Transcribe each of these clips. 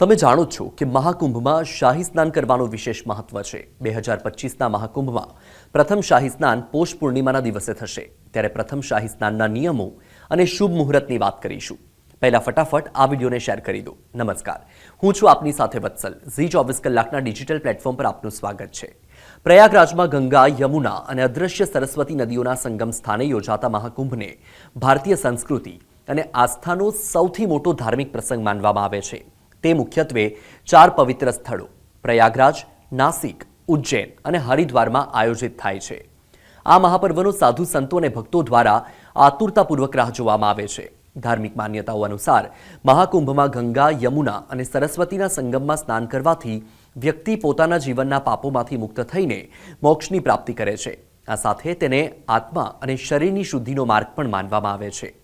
તમે જાણો છો કે મહાકુંભમાં શાહી સ્નાન કરવાનું વિશેષ મહત્વ છે. બે હજાર પચીસના મહાકુંભમાં પ્રથમ શાહી સ્નાન પોષ પૂર્ણિમાના દિવસે થશે. ત્યારે પ્રથમ શાહી સ્નાનના નિયમો અને શુભ મુહૂર્તની વાત કરીશું. પહેલા ફટાફટ આ વિડીયોને શેર કરી દો. નમસ્કાર. હું છું આપની સાથે વત્સલ. ઝી ચોવીસ કલાકના ડિજિટલ પ્લેટફોર્મ પર આપનું સ્વાગત છે. પ્રયાગરાજમાં ગંગા, યમુના અને અદૃશ્ય સરસ્વતી નદીઓના સંગમ સ્થાને યોજાતા મહાકુંભને ભારતીય સંસ્કૃતિ અને આસ્થાનો સૌથી મોટો ધાર્મિક પ્રસંગ માનવામાં આવે છે. તે મુખ્યત્વે ચાર પવિત્ર સ્થળો, પ્રયાગરાજ, નાસિક, ઉજ્જૈન અને હરિદ્વારમાં આયોજિત થાય છે. આ મહાપર્વનો સાધુ સંતો અને ભક્તો દ્વારા આતુરતાપૂર્વક રાહ જોવામાં આવે છે. ધાર્મિક માન્યતાઓ અનુસાર મહાકુંભમાં ગંગા, યમુના અને સરસ્વતીના સંગમમાં સ્નાન કરવાથી વ્યક્તિ પોતાના જીવનના પાપોમાંથી મુક્ત થઈને મોક્ષની પ્રાપ્તિ કરે છે. આ સાથે તેને આત્મા અને શરીરની શુદ્ધિનો માર્ગ પણ માનવામાં આવે છે.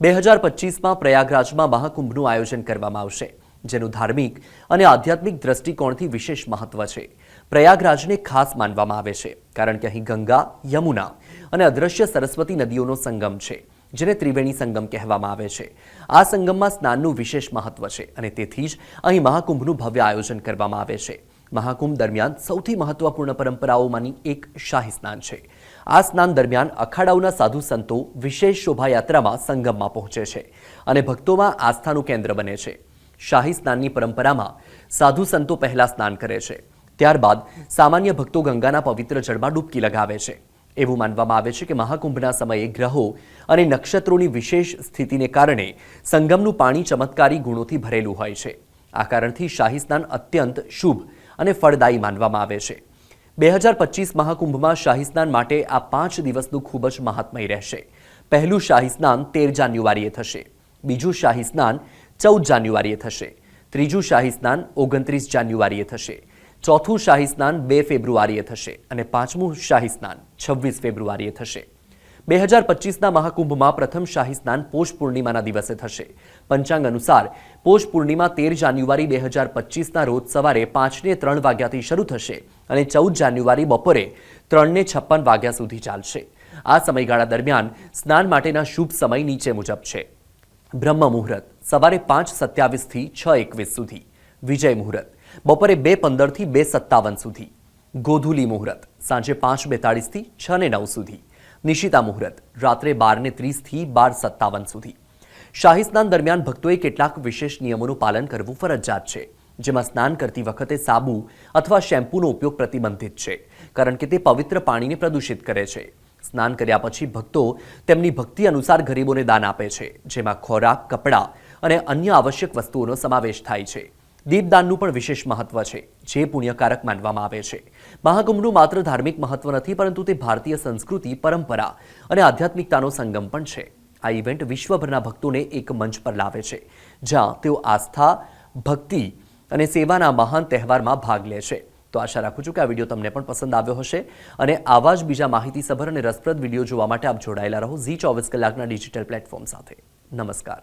બે હજાર પચીસમાં પ્રયાગરાજમાં મહાકુંભનું આયોજન કરવામાં આવશે. જેનું ધાર્મિક અને આધ્યાત્મિક દ્રષ્ટિકોણથી વિશેષ મહત્વ છે. પ્રયાગરાજને ખાસ માનવામાં આવે છે, કારણ કે અહીં ગંગા, યમુના અને અદ્રશ્ય સરસ્વતી નદીઓનો સંગમ છે, જેને ત્રિવેણી સંગમ કહેવામાં આવે છે. આ સંગમમાં સ્નાનનું વિશેષ મહત્વ છે અને તેથી જ અહીં મહાકુંભનું ભવ્ય આયોજન કરવામાં આવે છે. મહાકુંભ દરમિયાન સૌથી મહત્વપૂર્ણ પરંપરાઓમાંની એક શાહી સ્નાન છે. આ સ્નાન દરમિયાન અખાડાઓના સાધુ સંતો વિશેષ શોભાયાત્રામાં સંગમમાં પહોંચે છે અને ભક્તોમાં આસ્થાનું કેન્દ્ર બને છે. શાહી સ્નાનની પરંપરામાં સાધુ સંતો પહેલા સ્નાન કરે છે. ત્યારબાદ સામાન્ય ભક્તો ગંગાના પવિત્ર જળમાં ડૂબકી લગાવે છે. એવું માનવામાં આવે છે કે મહાકુંભના સમયે ગ્રહો અને નક્ષત્રોની વિશેષ સ્થિતિને કારણે સંગમનું પાણી ચમત્કારી ગુણોથી ભરેલું હોય છે. આ કારણથી શાહી સ્નાન અત્યંત શુભ અને ફળદાયી માનવામાં આવે છે. બે હજાર પચીસ મહાકુંભમાં શાહી સ્નાન માટે આ પાંચ દિવસનું ખૂબ જ મહાત્મય રહેશે. પહેલું શાહી સ્નાન તેર જાન્યુઆરીએ થશે. બીજું શાહી સ્નાન ચૌદ જાન્યુઆરીએ થશે. ત્રીજું શાહી સ્નાન ઓગણત્રીસ જાન્યુઆરીએ થશે. ચોથું શાહી સ્નાન બે ફેબ્રુઆરીએ થશે અને પાંચમું શાહી સ્નાન છવ્વીસ ફેબ્રુઆરીએ થશે. બે હજાર પચીસના મહાકુંભમાં પ્રથમ શાહી સ્નાન પોષ પૂર્ણિમાના દિવસે થશે. પંચાંગ અનુસાર, પોષ પૂર્ણિમા તેર જાન્યુઆરી બે હજાર પચીસના રોજ સવારે પાંચને ત્રણ વાગ્યાથી શરૂ થશે અને ચૌદ જાન્યુઆરી બપોરે ત્રણને છપ્પન વાગ્યા સુધી ચાલશે. આ સમયગાળા દરમિયાન સ્નાન માટેના શુભ સમય નીચે મુજબ છે. બ્રહ્મ મુહૂર્ત સવારે પાંચ સત્યાવીસથી છ એકવીસ સુધી. વિજય મુહૂર્ત, બપોરે બે પંદરથી બે સત્તાવન સુધી. ગોધુલી મુહૂર્ત, સાંજે પાંચ બેતાળીસથી છ ને નવ સુધી. નિશિતા મુહૂર્ત, રાત્રે બાર ને ત્રીસથી બાર સત્તાવન સુધી. શાહી સ્નાન દરમિયાન ભક્તોએ કેટલાક વિશેષ નિયમોનું પાલન કરવું ફરજિયાત છે, જેમાં સ્નાન કરતી વખતે સાબુ અથવા શેમ્પૂનો ઉપયોગ પ્રતિબંધિત છે, કારણ કે તે પવિત્ર પાણીને પ્રદૂષિત કરે છે. સ્નાન કર્યા પછી ભક્તો તેમની ભક્તિ અનુસાર ગરીબોને દાન આપે છે, જેમાં ખોરાક, કપડાં અને અન્ય આવશ્યક વસ્તુઓનો સમાવેશ થાય છે. દીપદાનનું પણ વિશેષ મહત્વ છે, જે પુણ્યકારક માનવામાં આવે છે. મહાકુંભનું માત્ર ધાર્મિક મહત્વ નથી, પરંતુ તે ભારતીય સંસ્કૃતિ, પરંપરા અને આધ્યાત્મિકતાનો સંગમ પણ છે. આ ઇવેન્ટ વિશ્વભરના ભક્તોને એક મંચ પર લાવે છે, જ્યાં તેઓ આસ્થા, ભક્તિ અને સેવાના મહાન તહેવારમાં ભાગ લે છે. તો આશા રાખું છું કે આ વીડિયો તમને પણ પસંદ આવ્યો હશે અને આવા જ બીજા માહિતીસભર અને રસપ્રદ વીડિયો જોવા માટે આપ જોડાયેલા રહો ઝી ચોવીસ કલાકના ડિજિટલ પ્લેટફોર્મ સાથે. નમસ્કાર.